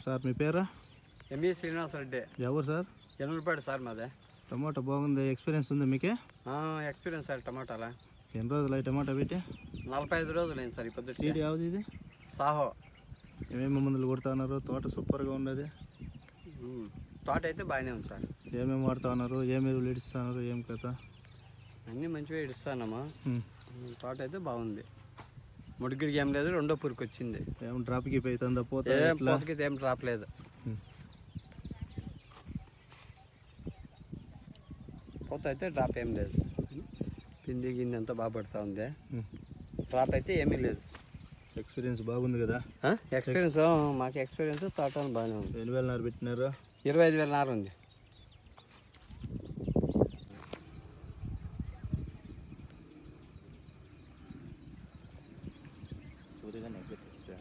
Sir మీ పేరా? ME Srinivasareddy ఎవరు సార్? ఎనులపాడు సార్ మాదే. టమాటా బాగుంది ఎక్స్పీరియన్స్ ఉంది మీకే? ఎక్స్పీరియన్స్ సార్ టమాటాలా. ఎన్ని రోజులు అయి టమాటా పెట్టి? నలభై ఐదు రోజులు అయింది సార్ ఈ పొద్దుటి సీడ్ యావది ఇది? సాహో. ఏమేమి మందులు కొడతా ఉన్నారు? తోట సూపర్గా ఉన్నది. ఉమ్. తోట అయితే బాగానే ఉంది సార్. ఏమేమి వాడుతా ఉన్నారు? ఏమి ఎరువులు ఇడుస్తున్నారు? ఏం కథ? అన్నీ మంచిగా ఇడుస్తానమ్మా. తోట అయితే బాగుంది. ముడిగిడికి ఏం లేదు రెండో పురికి వచ్చింది ఏం డ్రాప్ అవుతుందా పోతా ఏం పోతకి ఏం రావట్లేదు ఉమ్. పోత అయితే డ్రాప్ ఏం లేదు. పిండి గిండి అంతా బాగా పడుతూ ఉంది. డ్రాప్ అయితే ఏమీ లేదు. ఎక్స్పీరియన్స్ బాగుంది కదా? ఎక్స్పీరియన్స్ మాకు ఎక్స్పీరియన్స్ తోట బాగానే ఉంది. ఎన్ని వేల నారు పెట్టినారు? ఇరవై ఐదు వేల నారు ఉంది. 这是哪个景色